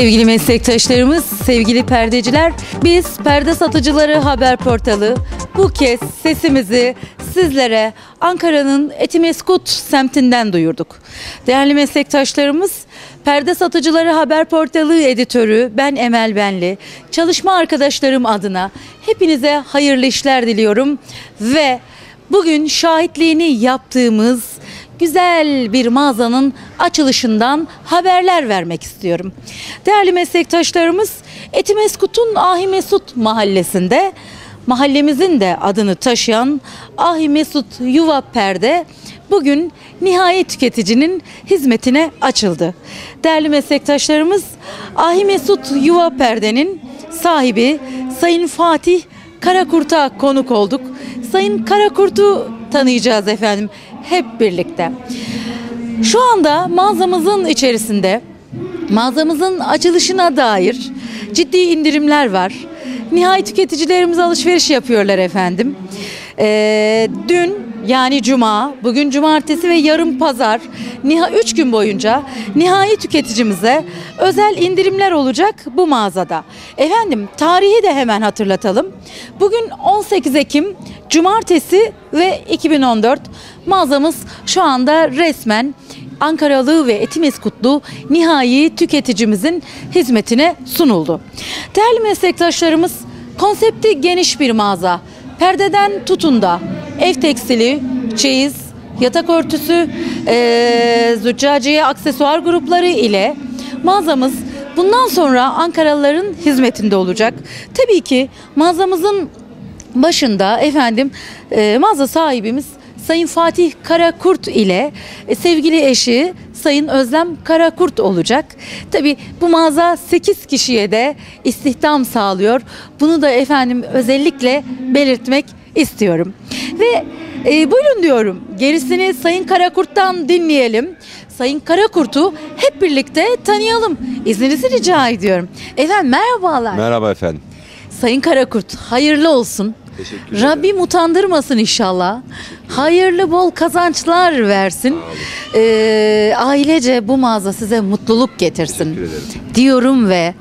Sevgili meslektaşlarımız, sevgili perdeciler, biz Perde Satıcıları Haber Portalı bu kez sesimizi sizlere Ankara'nın Etimeskut semtinden duyurduk. Değerli meslektaşlarımız, Perde Satıcıları Haber Portalı editörü ben Emel Benli, çalışma arkadaşlarım adına hepinize hayırlı işler diliyorum ve bugün şahitliğini yaptığımız güzel bir mağazanın açılışından haberler vermek istiyorum. Değerli meslektaşlarımız Etimeskut'un Ahi Mesut mahallesinde mahallemizin de adını taşıyan Ahi Mesut Yuva Perde bugün nihai tüketicinin hizmetine açıldı. Değerli meslektaşlarımız Ahi Mesut Yuva Perde'nin sahibi Sayın Fatih Karakurt'a konuk olduk. Sayın Karakurt'u tanıyacağız efendim hep birlikte. Şu anda mağazamızın içerisinde mağazamızın açılışına dair ciddi indirimler var. Nihai tüketicilerimiz alışveriş yapıyorlar efendim. Ee, dün yani cuma, bugün cumartesi ve yarın pazar, niha 3 gün boyunca nihai tüketicimize özel indirimler olacak bu mağazada. Efendim tarihi de hemen hatırlatalım. Bugün 18 Ekim cumartesi ve 2014 mağazamız şu anda resmen Ankaralı ve Etimeskutlu nihai tüketicimizin hizmetine sunuldu. Değerli meslektaşlarımız konsepti geniş bir mağaza. Perdeden tutun da ev tekstili, çeyiz, yatak örtüsü, eee züccaciye aksesuar grupları ile mağazamız bundan sonra Ankaralıların hizmetinde olacak. Tabii ki mağazamızın başında efendim e, mağaza sahibimiz Sayın Fatih Karakurt ile e, sevgili eşi Sayın Özlem Karakurt olacak. Tabi bu mağaza 8 kişiye de istihdam sağlıyor. Bunu da efendim özellikle belirtmek istiyorum. Ve e, buyurun diyorum gerisini Sayın Karakurt'tan dinleyelim. Sayın Karakurt'u hep birlikte tanıyalım. İzninizi rica ediyorum. Efendim merhabalar. Merhaba efendim. Sayın Karakurt hayırlı olsun. Teşekkür ederim. Rabbim utandırmasın inşallah. Hayırlı bol kazançlar versin. Ee, ailece bu mağaza size mutluluk getirsin. Teşekkür ederim. Diyorum ve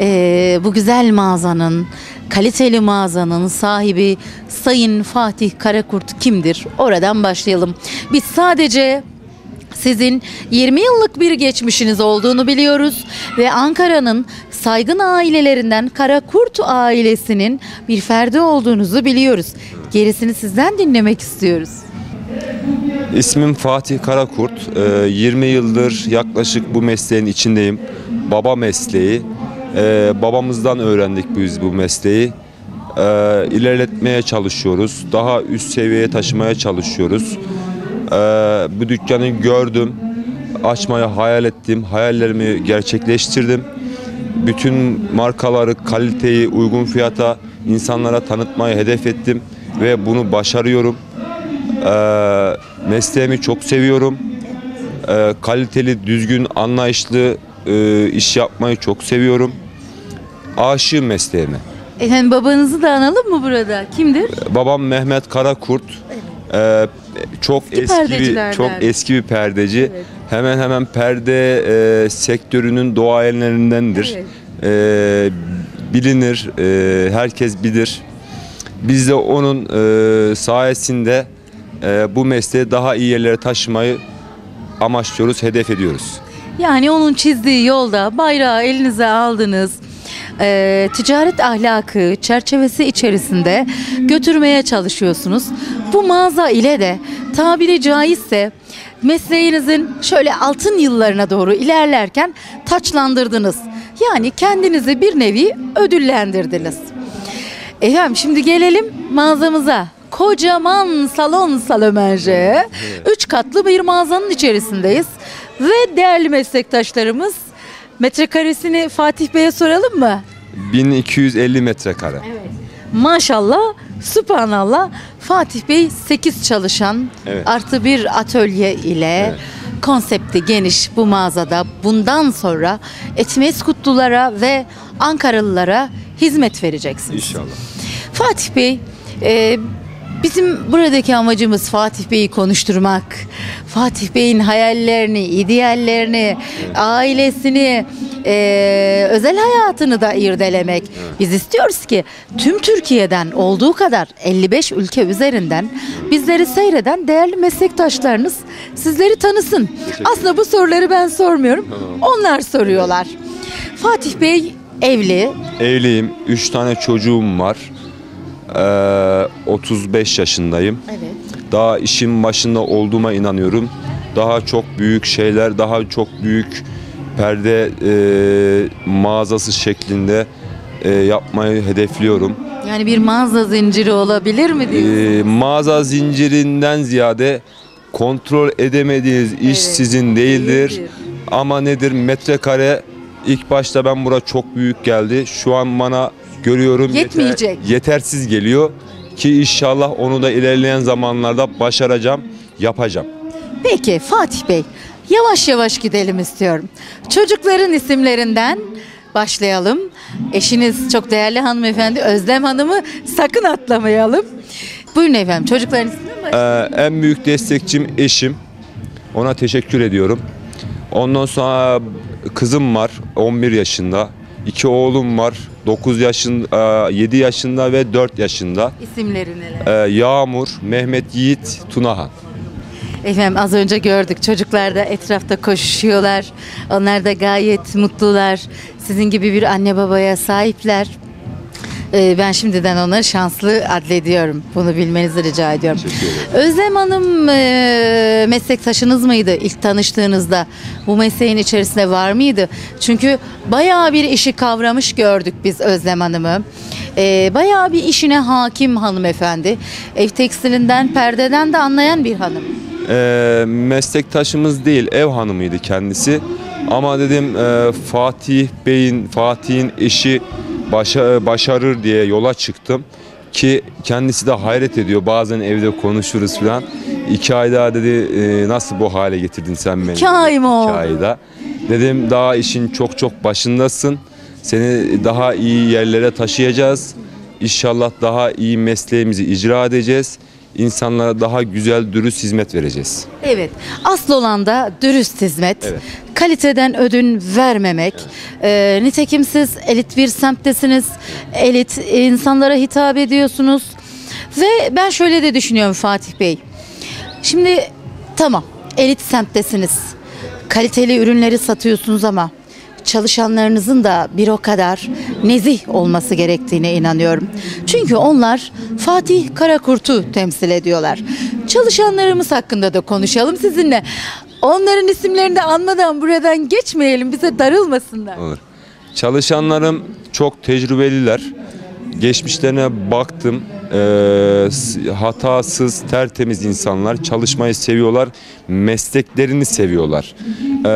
e, bu güzel mağazanın, kaliteli mağazanın sahibi Sayın Fatih Karakurt kimdir? Oradan başlayalım. Biz sadece sizin 20 yıllık bir geçmişiniz olduğunu biliyoruz ve Ankara'nın saygın ailelerinden Karakurt ailesinin bir ferdi olduğunuzu biliyoruz. Gerisini sizden dinlemek istiyoruz. İsmim Fatih Karakurt. Ee, 20 yıldır yaklaşık bu mesleğin içindeyim. Baba mesleği. Ee, babamızdan öğrendik biz bu mesleği. Ee, ilerletmeye çalışıyoruz. Daha üst seviyeye taşımaya çalışıyoruz. Ee, bu dükkanı gördüm. Açmaya hayal ettim. Hayallerimi gerçekleştirdim. Bütün markaları, kaliteyi uygun fiyata insanlara tanıtmayı hedef ettim ve bunu başarıyorum. Ee, mesleğimi çok seviyorum. Ee, kaliteli, düzgün, anlayışlı e, iş yapmayı çok seviyorum. Aşığım mesleğime. Efendim babanızı da analım mı burada? Kimdir? Babam Mehmet Karakurt. Ee, çok Eski eski bir çok eski bir perdeci. Evet. Hemen hemen perde e, sektörünün doğayenlerindendir. Evet. Ee, bilinir, e, herkes bilir. Biz de onun e, sayesinde e, bu mesleği daha iyi yerlere taşımayı amaçlıyoruz, hedef ediyoruz. Yani onun çizdiği yolda bayrağı elinize aldınız. Ee, ticaret ahlakı çerçevesi içerisinde götürmeye çalışıyorsunuz. Bu mağaza ile de tabiri caizse mesleğinizin şöyle altın yıllarına doğru ilerlerken taçlandırdınız. Yani kendinizi bir nevi ödüllendirdiniz. Efendim şimdi gelelim mağazamıza. Kocaman salon salomanje. Üç katlı bir mağazanın içerisindeyiz. Ve değerli meslektaşlarımız metrekaresini Fatih Bey'e soralım mı? 1250 metrekare. Maşallah, subhanallah Fatih Bey 8 çalışan Evet. artı bir atölye ile konsepti geniş bu mağazada bundan sonra Etimeskutlulara ve Ankaralılara hizmet vereceksiniz. İnşallah. Fatih Bey, e, bizim buradaki amacımız Fatih Bey'i konuşturmak. Fatih Bey'in hayallerini, ideallerini, ailesini, e, özel hayatını da irdelemek. Biz istiyoruz ki tüm Türkiye'den olduğu kadar 55 ülke üzerinden bizleri seyreden değerli meslektaşlarınız sizleri tanısın. Aslında bu soruları ben sormuyorum. Onlar soruyorlar. Fatih Bey evli. Evliyim. 3 tane çocuğum var. Ee, 35 yaşındayım. Evet. Daha işin başında olduğuma inanıyorum. Daha çok büyük şeyler, daha çok büyük perde e, mağazası şeklinde e, yapmayı hedefliyorum. Yani bir mağaza zinciri olabilir mi diyorsun? E, mağaza zincirinden ziyade kontrol edemediğiniz iş Evet, sizin değildir. değildir. Ama nedir metrekare ilk başta ben bura çok büyük geldi. Şu an bana görüyorum yeter- Yetmeyecek. yetersiz geliyor ki inşallah onu da ilerleyen zamanlarda başaracağım, yapacağım. Peki Fatih Bey yavaş yavaş gidelim istiyorum. Çocukların isimlerinden başlayalım. Eşiniz çok değerli hanımefendi Özlem Hanım'ı sakın atlamayalım. Buyurun efendim çocukların isminden başlayalım. Ee, en büyük destekçim eşim. Ona teşekkür ediyorum. Ondan sonra kızım var 11 yaşında. İki oğlum var 9 yaşında, 7 yaşında ve 4 yaşında. İsimleri neler? Ee, Yağmur, Mehmet Yiğit, Tunahan. Efendim az önce gördük çocuklar da etrafta koşuyorlar. Onlar da gayet mutlular. Sizin gibi bir anne babaya sahipler. Ee, ben şimdiden onları şanslı adlediyorum. Bunu bilmenizi rica ediyorum. Özlem Hanım e, meslektaşınız mıydı ilk tanıştığınızda? Bu mesleğin içerisinde var mıydı? Çünkü bayağı bir işi kavramış gördük biz Özlem Hanım'ı. E, bayağı bir işine hakim hanımefendi. Ev tekstilinden, perdeden de anlayan bir hanım. Ee, meslektaşımız değil, ev hanımıydı kendisi. Ama dedim e, Fatih Bey'in, Fatih'in eşi başa- başarır diye yola çıktım. Ki kendisi de hayret ediyor. Bazen evde konuşuruz falan. İki ay daha dedi e, nasıl bu hale getirdin sen beni? İki ay mı? İki ayda. Dedim daha işin çok çok başındasın. Seni daha iyi yerlere taşıyacağız. İnşallah daha iyi mesleğimizi icra edeceğiz. İnsanlara daha güzel, dürüst hizmet vereceğiz. Evet. Asıl olan da dürüst hizmet. Evet. Kaliteden ödün vermemek. Ee, nitekim siz elit bir semttesiniz. Elit insanlara hitap ediyorsunuz. Ve ben şöyle de düşünüyorum Fatih Bey. Şimdi tamam elit semttesiniz. Kaliteli ürünleri satıyorsunuz ama çalışanlarınızın da bir o kadar nezih olması gerektiğine inanıyorum. Çünkü onlar Fatih Karakurt'u temsil ediyorlar. Çalışanlarımız hakkında da konuşalım sizinle. Onların isimlerini de anmadan buradan geçmeyelim bize darılmasınlar. Olur. Çalışanlarım çok tecrübeliler. Geçmişlerine baktım. S- hatasız, tertemiz insanlar. Çalışmayı seviyorlar. Mesleklerini seviyorlar. Ee,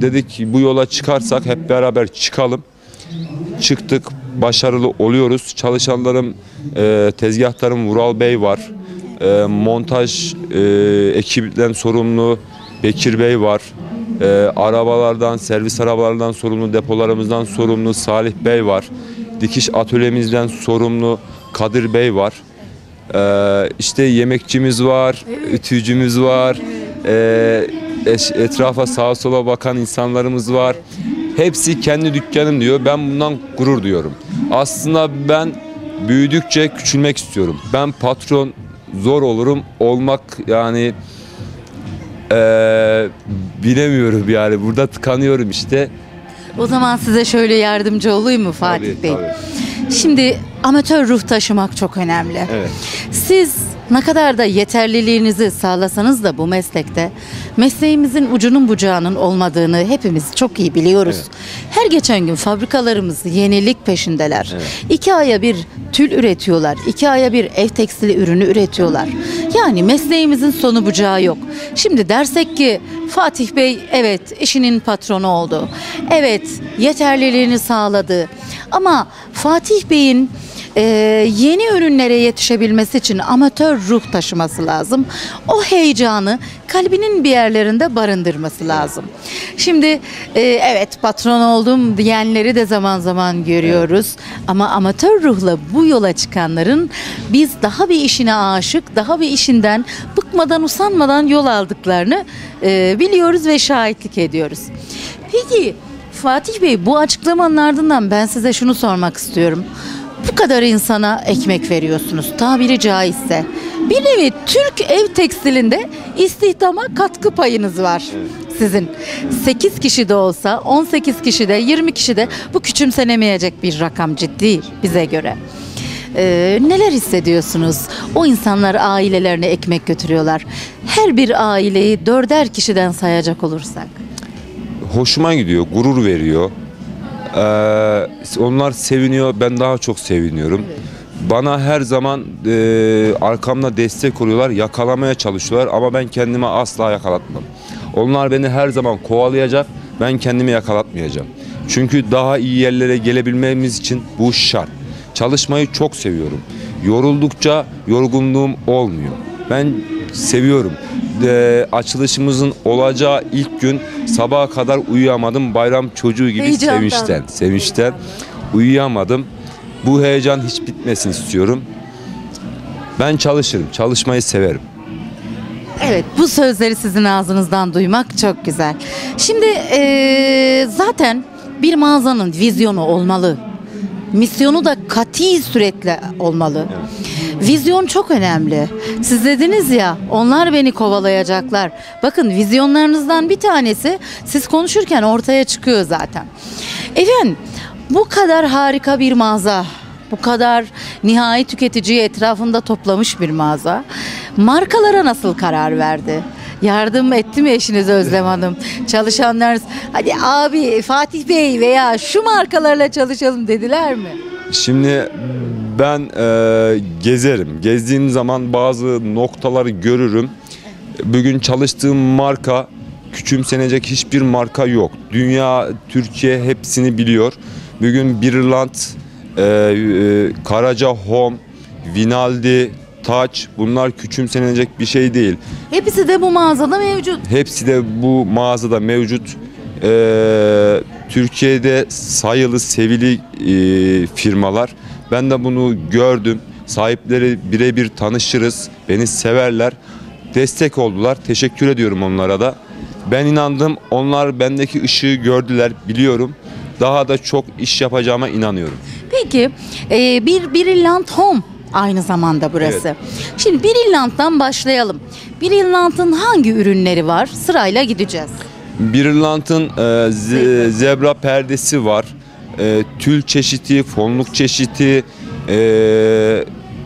dedik ki bu yola çıkarsak hep beraber çıkalım. Çıktık. Başarılı oluyoruz. Çalışanlarım, e, tezgahtarım Vural Bey var. E, montaj e, ekibinden sorumlu Bekir Bey var. E, arabalardan, servis arabalardan sorumlu, depolarımızdan sorumlu Salih Bey var. Dikiş atölyemizden sorumlu Kadir Bey var. E, işte yemekçimiz var, ütücümüz var. E, etrafa sağa sola bakan insanlarımız var. Hepsi kendi dükkanım diyor. Ben bundan gurur duyuyorum. Aslında ben büyüdükçe küçülmek istiyorum. Ben patron zor olurum. Olmak yani eee, bilemiyorum yani. Burada tıkanıyorum işte. O zaman size şöyle yardımcı olayım mı Fatih Tabii, Bey? tabii. Şimdi amatör ruh taşımak çok önemli. Evet. Siz ne kadar da yeterliliğinizi sağlasanız da bu meslekte mesleğimizin ucunun bucağının olmadığını hepimiz çok iyi biliyoruz. Her geçen gün fabrikalarımız yenilik peşindeler. İki aya bir tül üretiyorlar. iki aya bir ev tekstili ürünü üretiyorlar. Yani mesleğimizin sonu bucağı yok. Şimdi dersek ki Fatih Bey evet işinin patronu oldu. Evet yeterliliğini sağladı. Ama Fatih Bey'in e, yeni ürünlere yetişebilmesi için amatör ruh taşıması lazım. O heyecanı kalbinin bir yerlerinde barındırması lazım. Şimdi e, evet patron oldum diyenleri de zaman zaman görüyoruz. Ama amatör ruhla bu yola çıkanların biz daha bir işine aşık, daha bir işinden bıkmadan usanmadan yol aldıklarını e, biliyoruz ve şahitlik ediyoruz. Peki Fatih Bey bu açıklamanın ardından ben size şunu sormak istiyorum. Bu kadar insana ekmek veriyorsunuz tabiri caizse. Bir nevi Türk ev tekstilinde istihdama katkı payınız var sizin. 8 kişi de olsa 18 kişi de 20 kişi de bu küçümsenemeyecek bir rakam ciddi bize göre. Ee, neler hissediyorsunuz? O insanlar ailelerine ekmek götürüyorlar. Her bir aileyi dörder kişiden sayacak olursak. Hoşuma gidiyor, gurur veriyor. Ee, onlar seviniyor, ben daha çok seviniyorum. Bana her zaman e, arkamda destek oluyorlar, yakalamaya çalışıyorlar ama ben kendimi asla yakalatmam. Onlar beni her zaman kovalayacak, ben kendimi yakalatmayacağım. Çünkü daha iyi yerlere gelebilmemiz için bu şart. Çalışmayı çok seviyorum. Yoruldukça yorgunluğum olmuyor. Ben seviyorum. Ee, açılışımızın olacağı ilk gün sabaha kadar uyuyamadım. Bayram çocuğu gibi Heyecandan. sevinçten, sevinçten uyuyamadım. Bu heyecan hiç bitmesin istiyorum. Ben çalışırım, çalışmayı severim. Evet bu sözleri sizin ağzınızdan duymak çok güzel. Şimdi eee, zaten bir mağazanın vizyonu olmalı. Misyonu da kati sürekli olmalı. Vizyon çok önemli. Siz dediniz ya onlar beni kovalayacaklar. Bakın vizyonlarınızdan bir tanesi siz konuşurken ortaya çıkıyor zaten. Efendim bu kadar harika bir mağaza, bu kadar nihai tüketiciyi etrafında toplamış bir mağaza. Markalara nasıl karar verdi? Yardım etti mi eşiniz Özlem Hanım? Çalışanlar hadi abi Fatih Bey veya şu markalarla çalışalım dediler mi? Şimdi ben e, gezerim. Gezdiğim zaman bazı noktaları görürüm. Bugün çalıştığım marka küçümsenecek hiçbir marka yok. Dünya, Türkiye hepsini biliyor. Bugün Birland, e, e, Karaca Home, Vinaldi, Taç bunlar küçümsenecek bir şey değil. Hepsi de bu mağazada mevcut. Hepsi de bu mağazada mevcut. Ee, Türkiye'de sayılı, sevili e, firmalar. Ben de bunu gördüm. Sahipleri birebir tanışırız. Beni severler. Destek oldular. Teşekkür ediyorum onlara da. Ben inandım. Onlar bendeki ışığı gördüler. Biliyorum. Daha da çok iş yapacağıma inanıyorum. Peki e, bir Brilliant Home aynı zamanda burası. Şimdi Brilliant'tan başlayalım. Brilliant'ın hangi ürünleri var? Sırayla gideceğiz. Birlant'ın e, ze- zebra perdesi var. E, tül çeşidi, fonluk çeşidi, e,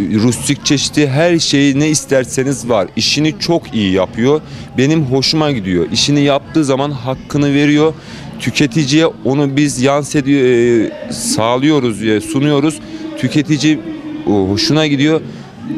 rustik çeşidi her şeyi ne isterseniz var. İşini çok iyi yapıyor. Benim hoşuma gidiyor. İşini yaptığı zaman hakkını veriyor. Tüketiciye onu biz yansıtıyor, e, sağlıyoruz, e, sunuyoruz. Tüketici o, hoşuna gidiyor.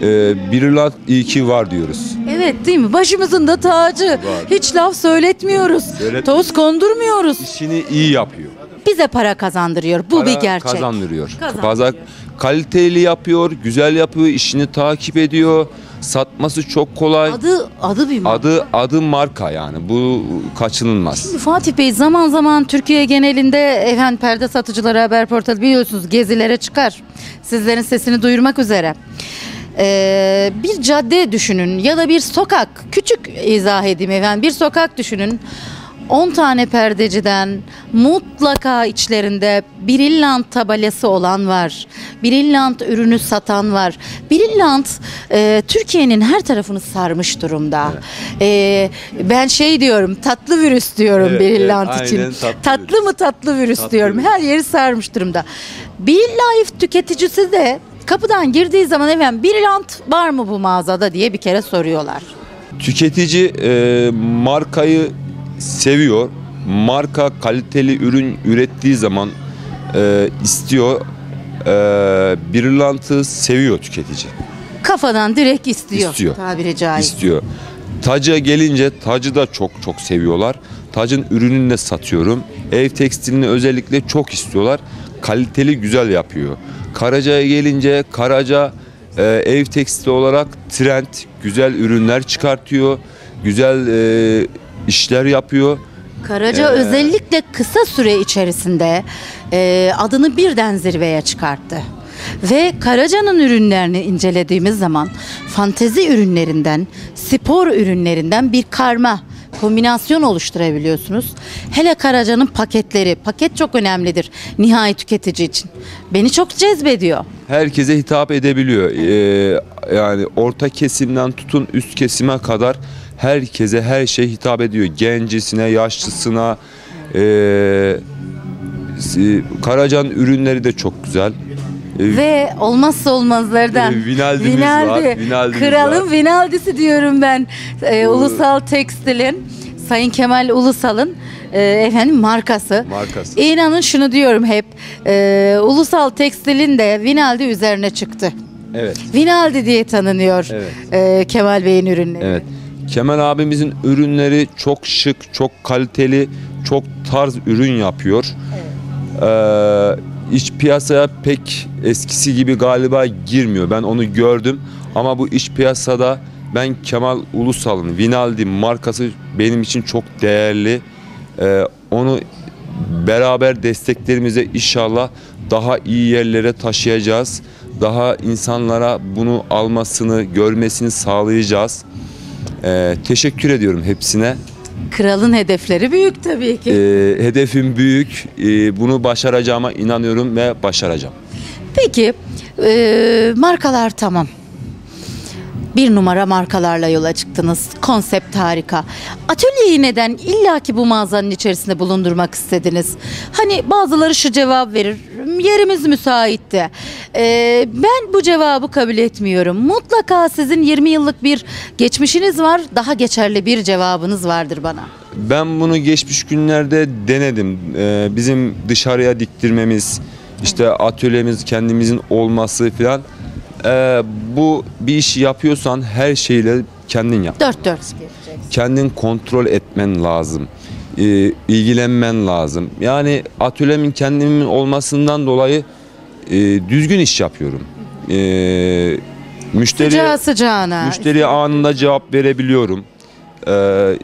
E, Birlant iyi ki var diyoruz. Evet değil mi? Başımızın da tacı. Hiç laf söyletmiyoruz. Söylet- Toz kondurmuyoruz. İşini iyi yapıyor. Bize para kazandırıyor. Bu para bir gerçek. kazandırıyor. Kazandırıyor. Kaza- kaliteli yapıyor, güzel yapıyor, işini takip ediyor. Satması çok kolay. Adı adı bir. Adı adı marka yani. Bu kaçınılmaz. Fatih Bey zaman zaman Türkiye genelinde efendim perde satıcıları haber portalı biliyorsunuz gezilere çıkar. Sizlerin sesini duyurmak üzere. Ee, bir cadde düşünün ya da bir sokak küçük izah edeyim efendim bir sokak düşünün 10 tane perdeciden mutlaka içlerinde Brillant tabelası olan var. Brillant ürünü satan var. Brillant e, Türkiye'nin her tarafını sarmış durumda. E, ben şey diyorum tatlı virüs diyorum Evet, Brillant evet, için. tatlı tatlı virüs. mı tatlı virüs Tatlı diyorum. virüs. Her yeri sarmış durumda. Life tüketicisi de kapıdan girdiği zaman efendim Brillant var mı bu mağazada diye bir kere soruyorlar. Tüketici e, markayı seviyor. Marka kaliteli ürün ürettiği zaman e, istiyor. E, Birlant'ı seviyor tüketici. Kafadan direkt istiyor. İstiyor. Tabiri caiz. istiyor. Tac'a gelince tacı da çok çok seviyorlar. Tacın ürününü de satıyorum. Ev tekstilini özellikle çok istiyorlar. Kaliteli güzel yapıyor. Karaca'ya gelince Karaca e, ev tekstili olarak trend güzel ürünler çıkartıyor. Güzel e, işler yapıyor. Karaca Ee, özellikle kısa süre içerisinde e, adını birden zirveye çıkarttı. Ve Karaca'nın ürünlerini incelediğimiz zaman fantezi ürünlerinden, spor ürünlerinden bir karma, kombinasyon oluşturabiliyorsunuz. Hele Karaca'nın paketleri. Paket çok önemlidir nihai tüketici için. Beni çok cezbediyor. herkese hitap edebiliyor. Ee, yani orta kesimden tutun üst kesime kadar herkese her şey hitap ediyor. Gencisine, yaşlısına. Ee, si- Karacan ürünleri de çok güzel. Ve olmazsa olmazlardan. Ee, Vinaldimiz var, Vinaldimiz Kralın var. Vinaldisi diyorum ben. Ee, Ulusal Tekstil'in, Sayın Kemal Ulusal'ın e, efendim markası. Markası. İnanın şunu diyorum hep. e, Ulusal Tekstil'in de Vinaldi üzerine çıktı. evet. Vinaldi diye tanınıyor Evet. e, Kemal Bey'in ürünleri. Evet. Kemal abimizin ürünleri çok şık, çok kaliteli, çok tarz ürün yapıyor. Ee, iç piyasaya pek eskisi gibi galiba girmiyor. Ben onu gördüm. Ama bu iç piyasada ben Kemal Ulusal'ın Vinaldi markası benim için çok değerli. Ee, onu beraber desteklerimize inşallah daha iyi yerlere taşıyacağız. Daha insanlara bunu almasını, görmesini sağlayacağız. Ee, teşekkür ediyorum hepsine. Kralın hedefleri büyük tabii ki. Ee, hedefim büyük. Ee, bunu başaracağıma inanıyorum ve başaracağım. Peki e, markalar tamam. Bir numara markalarla yola çıktınız. Konsept harika. Atölyeyi neden illaki bu mağazanın içerisinde bulundurmak istediniz? Hani bazıları şu cevap verir. Yerimiz müsaitti. E, ben bu cevabı kabul etmiyorum. Mutlaka sizin 20 yıllık bir geçmişiniz var. Daha geçerli bir cevabınız vardır bana. Ben bunu geçmiş günlerde denedim. Ee, bizim dışarıya diktirmemiz, işte atölyemiz kendimizin olması falan. Ee, bu bir işi yapıyorsan her şeyle kendin yap. Dört dört yapacaksın. kendin kontrol etmen lazım. Ee, ilgilenmen lazım. Yani atölyemin kendimin olmasından dolayı e, düzgün iş yapıyorum. Ee, müşteri Sıcağı sıcağına. müşteriye anında cevap verebiliyorum. Ee,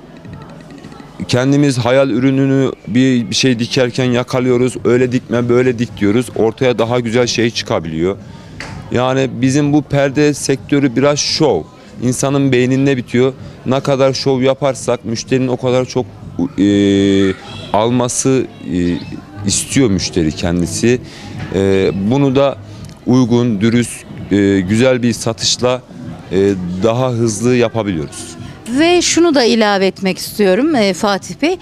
kendimiz hayal ürününü bir, bir şey dikerken yakalıyoruz. Öyle dikme böyle dik diyoruz. Ortaya daha güzel şey çıkabiliyor. Yani bizim bu perde sektörü biraz şov. İnsanın beyninde bitiyor. Ne kadar şov yaparsak müşterinin o kadar çok e, alması e, istiyor müşteri kendisi. E, bunu da uygun, dürüst, e, güzel bir satışla e, daha hızlı yapabiliyoruz. Ve şunu da ilave etmek istiyorum e, Fatih Bey. E,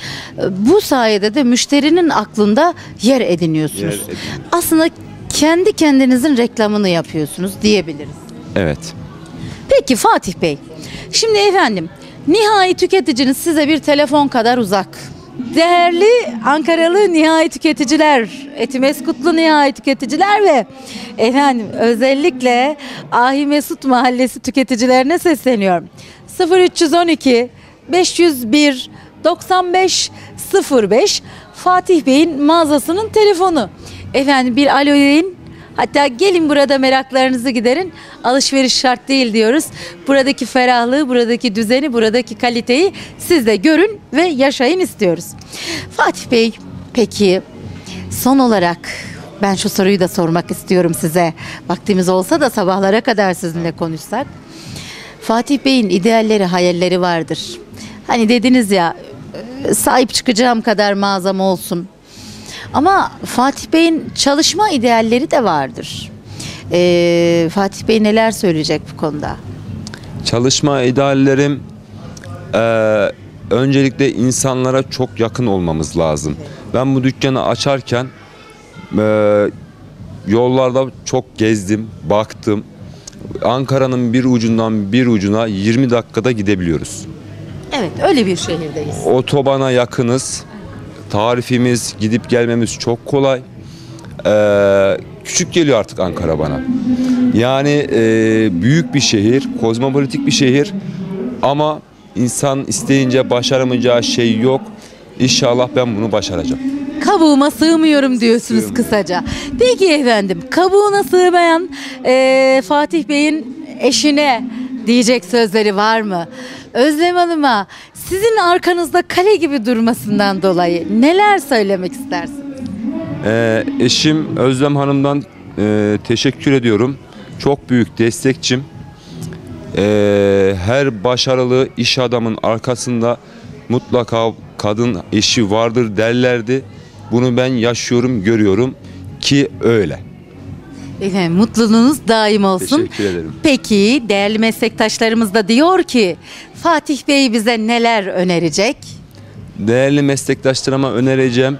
Bu sayede de müşterinin aklında yer ediniyorsunuz. Yer. Aslında kendi kendinizin reklamını yapıyorsunuz diyebiliriz. Evet. Peki Fatih Bey. Şimdi efendim nihai tüketiciniz size bir telefon kadar uzak. Değerli Ankaralı nihai tüketiciler, Etimeskutlu nihai tüketiciler ve efendim özellikle Ahi Mesut Mahallesi tüketicilerine sesleniyorum. 0312 501 95 05 Fatih Bey'in mağazasının telefonu. Efendim bir alo deyin. Hatta gelin burada meraklarınızı giderin. Alışveriş şart değil diyoruz. Buradaki ferahlığı, buradaki düzeni, buradaki kaliteyi siz de görün ve yaşayın istiyoruz. Fatih Bey, peki son olarak ben şu soruyu da sormak istiyorum size. Vaktimiz olsa da sabahlara kadar sizinle konuşsak. Fatih Bey'in idealleri, hayalleri vardır. Hani dediniz ya sahip çıkacağım kadar mağazam olsun. Ama Fatih Bey'in çalışma idealleri de vardır. Ee, Fatih Bey neler söyleyecek bu konuda? Çalışma ideallerim eee, öncelikle insanlara çok yakın olmamız lazım. Ben bu dükkanı açarken eee, yollarda çok gezdim, baktım. Ankara'nın bir ucundan bir ucuna 20 dakikada gidebiliyoruz. Evet, öyle bir şehirdeyiz. Otobana yakınız. Tarifimiz, gidip gelmemiz çok kolay. Ee, küçük geliyor artık Ankara bana. Yani e, büyük bir şehir, kozmopolitik bir şehir. Ama insan isteyince başaramayacağı şey yok. İnşallah ben bunu başaracağım. Kabuğuma sığmıyorum diyorsunuz kısaca. Peki efendim, kabuğuna sığmayan ee, Fatih Bey'in eşine diyecek sözleri var mı? Özlem Hanım'a sizin arkanızda kale gibi durmasından dolayı neler söylemek istersiniz? Ee, eşim Özlem Hanım'dan e, teşekkür ediyorum. Çok büyük destekçim. Ee, her başarılı iş adamın arkasında mutlaka kadın eşi vardır derlerdi. Bunu ben yaşıyorum, görüyorum ki öyle. Efendim mutluluğunuz daim olsun. Teşekkür ederim. Peki değerli meslektaşlarımız da diyor ki Fatih Bey bize neler önerecek? Değerli meslektaşlarıma önereceğim.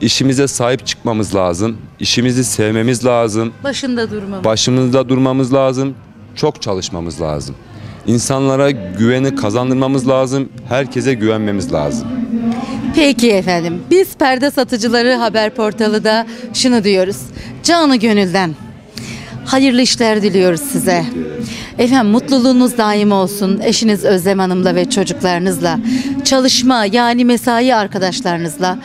İşimize sahip çıkmamız lazım. İşimizi sevmemiz lazım. Başında durmam. Başımızda durmamız lazım. Çok çalışmamız lazım. İnsanlara güveni kazandırmamız lazım. Herkese güvenmemiz lazım. Peki efendim. Biz Perde Satıcıları Haber Portalı da şunu diyoruz. Canı gönülden hayırlı işler diliyoruz size. Efendim mutluluğunuz daim olsun. Eşiniz Özlem Hanım'la ve çocuklarınızla. Çalışma yani mesai arkadaşlarınızla.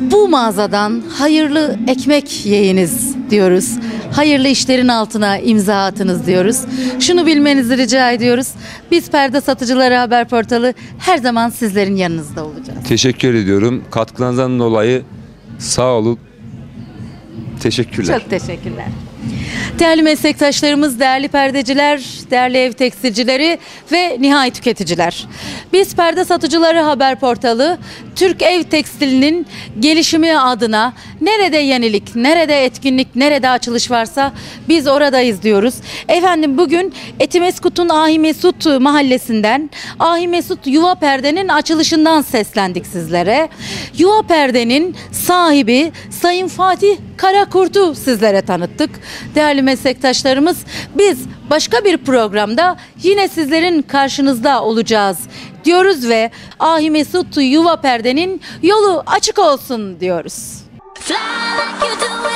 Bu mağazadan hayırlı ekmek yiyiniz diyoruz. Hayırlı işlerin altına imza atınız diyoruz. Şunu bilmenizi rica ediyoruz. Biz Perde Satıcıları Haber Portalı her zaman sizlerin yanınızda olacağız. Teşekkür ediyorum. Katkılarınızdan dolayı sağ olun. Teşekkürler. Çok teşekkürler. Değerli meslektaşlarımız, değerli perdeciler, değerli ev tekstilcileri ve nihai tüketiciler. Biz Perde Satıcıları Haber Portalı, Türk ev tekstilinin gelişimi adına nerede yenilik, nerede etkinlik, nerede açılış varsa biz oradayız diyoruz. Efendim bugün Etimeskut'un Ahi Mesut mahallesinden Ahi Mesut Yuva Perde'nin açılışından seslendik sizlere. Yuva Perde'nin sahibi Sayın Fatih Karakurt'u sizlere tanıttık. Değerli meslektaşlarımız biz başka bir programda yine sizlerin karşınızda olacağız diyoruz ve Ahi Mesut Yuva Perde'nin yolu açık olsun diyoruz. Fly like